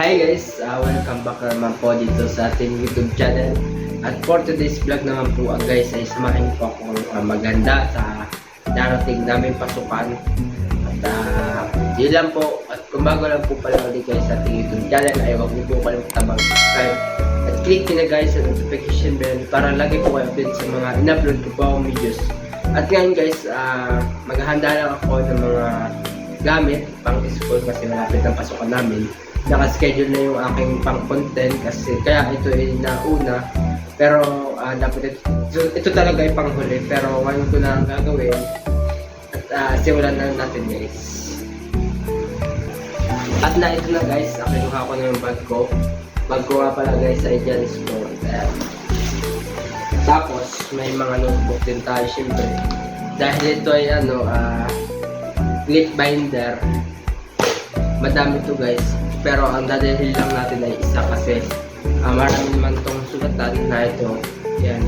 Hi guys! Uh, welcome back na naman po dito sa ating YouTube channel. At for today's vlog naman po uh, guys ay samahin po akong uh, maganda sa darating namin pasukan. At uh, yun lang po. At kung bago lang po pala ulit guys sa ating YouTube channel ay huwag niyo po kalimutan mag-subscribe. At click nyo na guys sa notification bell para lagi po kayo update sa mga in-upload ko po akong videos. At ngayon guys, uh, maghahanda lang ako ng mga gamit pang school kasi malapit ang pasukan namin naka-schedule na yung aking pang content kasi kaya ito ay nauna. Pero ah, dapat ito, ito, talaga ay panghuli. Pero ngayon ko na gagawin. At ah, simulan na natin guys. At na ito na guys. Ah, kinuha ko na yung bag ko. Bag ko nga pala guys ay dyan Ayan. tapos may mga notebook din tayo syempre. Dahil ito ay ano ah clip binder. Madami to guys pero ang dadalhin lang natin ay isa kasi uh, marami naman tong sulatan na ito. Yan.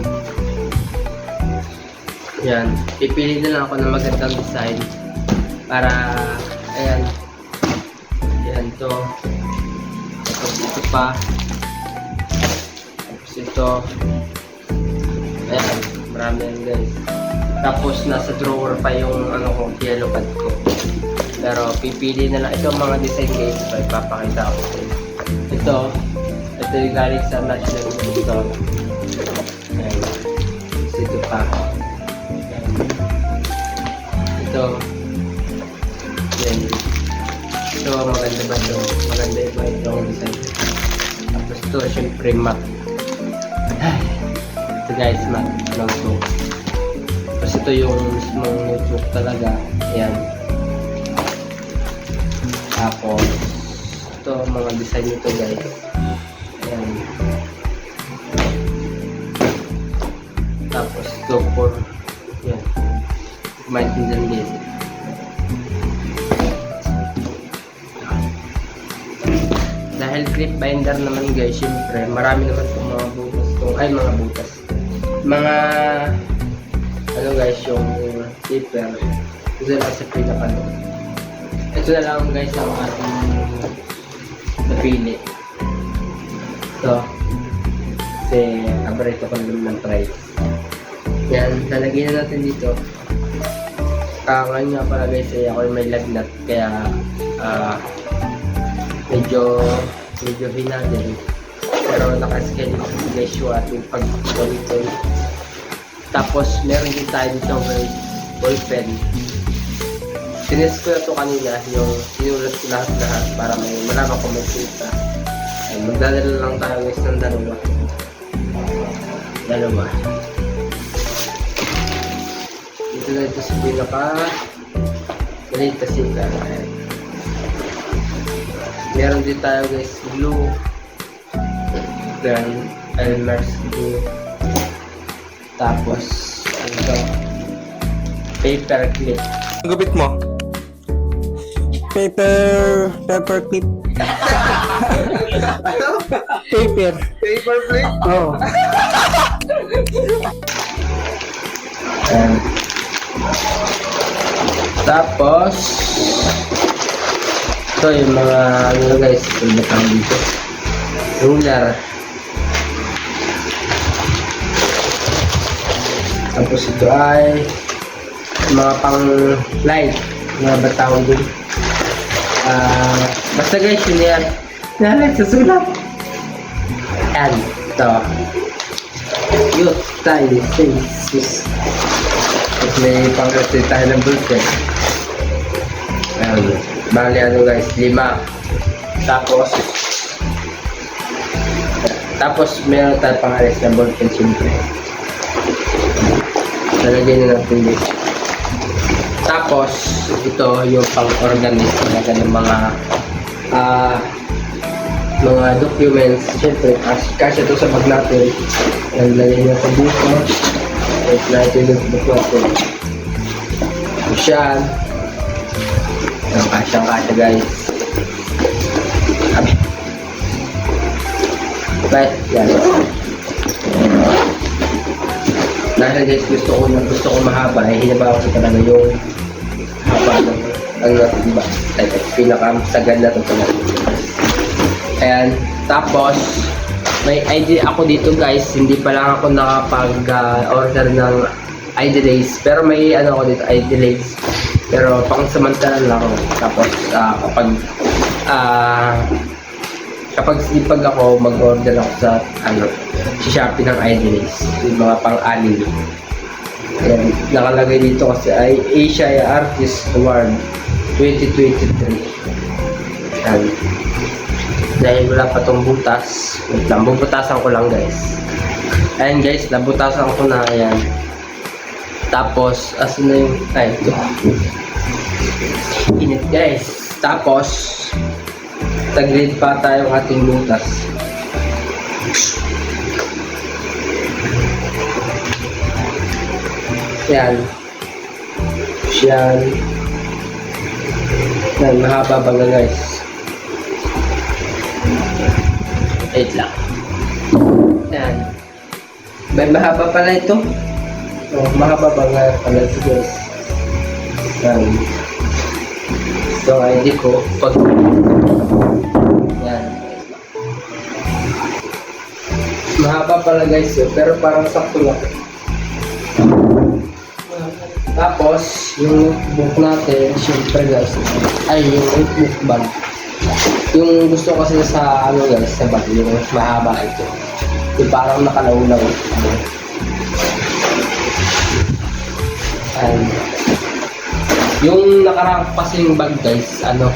Yan. Pipili na lang ako ng magandang design para ayan. Yan to. Tapos ito pa. Tapos ito. Ayan. Marami yan guys. Tapos nasa drawer pa yung ano ko yellow pad ko pero pipili na lang. Ito mga design guys. So ipapakita ko sa ito ito yung galing sa National ayan. Tapos ito pa. Ayan. ito. Yan ito maganda ba ito. Maganda ba ito design. Tapos ito syempre Ay, ito guys map notebook ito yung mismong notebook talaga. Ayan tapos, ito mga design nito guys. Ayan. Tapos, ito for, yan. Maintindihan guys. Dahil clip binder naman guys, syempre, marami naman itong mga butas. Itong, ay, mga butas. Mga, ano guys, yung paper. Ito lang sa pinaka ito na lang guys ang ating napili. Ito. Kasi paborito ko naman ng price. Yan, lalagyan na natin dito. Kangan nga pala guys ay ako may lagnat kaya ah medyo medyo hinagin. Pero nakaschedule sa guys yung ating pag-gawin Tapos meron din tayo dito guys ballpen Tinest ko na to kanina, yung sinulat ko lahat-lahat para may malaman ko may kita. Ay, magdadala lang tayo guys ng dalawa. Dalawa. Dito na ito sa pinaka Galit kasi ka. Ayan. Meron din tayo guys glue. Then, Elmer's glue. Tapos, ito. Paper clip. Ang gupit mo? Paper, paper clip. paper. Paper plate? Oh. Tapos, ito yung mga, ano guys, yung batang dito. Ruler. Tapos ito ay mga pang light. Mga batawag din. Ah, basta guys, yun yan. Yan, susulat. Yan. Ito. Youth style faces. Tapos may pang-rest tayo ng bullpen. Ayan. Bali ano guys, lima. Tapos, tapos meron tayo pang-alis ng bullpen siyempre. Lalagay na natin dito. Tapos, ito yung pang-organize talaga ng mga ah mga documents. Siyempre, kasi, ito sa bag natin. Nalagay na sa dito. Wait natin yung natin. Tapos yan. Ang kasyang-kasya guys. Abi. Right, yan. Dahil guys, gusto ko na gusto ko mahaba, eh hinaba ko talaga yung haba ng ano natin, diba? Like, pinaka sagad na to talaga. Ayan. Tapos, may ID ako dito guys. Hindi pa lang ako nakapag-order ng ID days. Pero may ano ako dito, ID days. Pero pang samantala lang. Tapos, ah, kapag ah kapag sipag ako, mag-order ako sa ano, sa Shopee ng ID days. Yung mga pang-anime. Nakalagay dito kasi ay Asia Artist Award 2023. Ayan. Dahil wala pa tong butas. Wait lang, bubutasan ko lang guys. Ayan guys, nabutasan ko na ayan. Tapos, asan na yung, ay, ito. Init guys. Tapos, taglit pa tayong ating butas. Yan. Yan. Yan, mahaba ba nga guys? Wait lang. Yan. May mahaba pala ito. Oh, mahaba ba nga pala ito guys? Yan. So, ID ko, pag... Yan. Mahaba pala guys yun, pero parang sakto lang. Tapos, yung notebook natin, syempre guys, ay yung notebook bag. Yung gusto kasi sa ano guys, sa bag, yung mahaba ito. Yung parang nakalawlaw. Ay. Yung nakarang kasi yung bag guys, ano,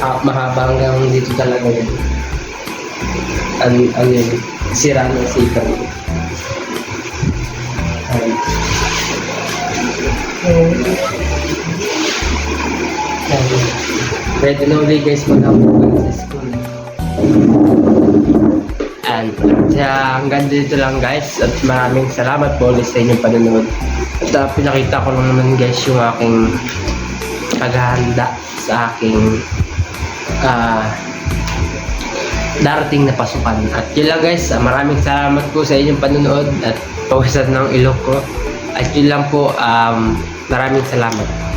ah, mahaba hanggang dito talaga yun. Ano, ano yun, sira ng zipper. Ready na ulit guys mag-upload sa school. And uh, hanggang dito lang guys at maraming salamat po ulit sa inyong panonood. At uh, pinakita ko lang naman guys yung aking paghahanda sa aking ah darating na pasukan. At yun lang guys, ah, maraming salamat po sa inyong panonood at pawisan ng ilok ko. At yun lang po, um, maraming salamat.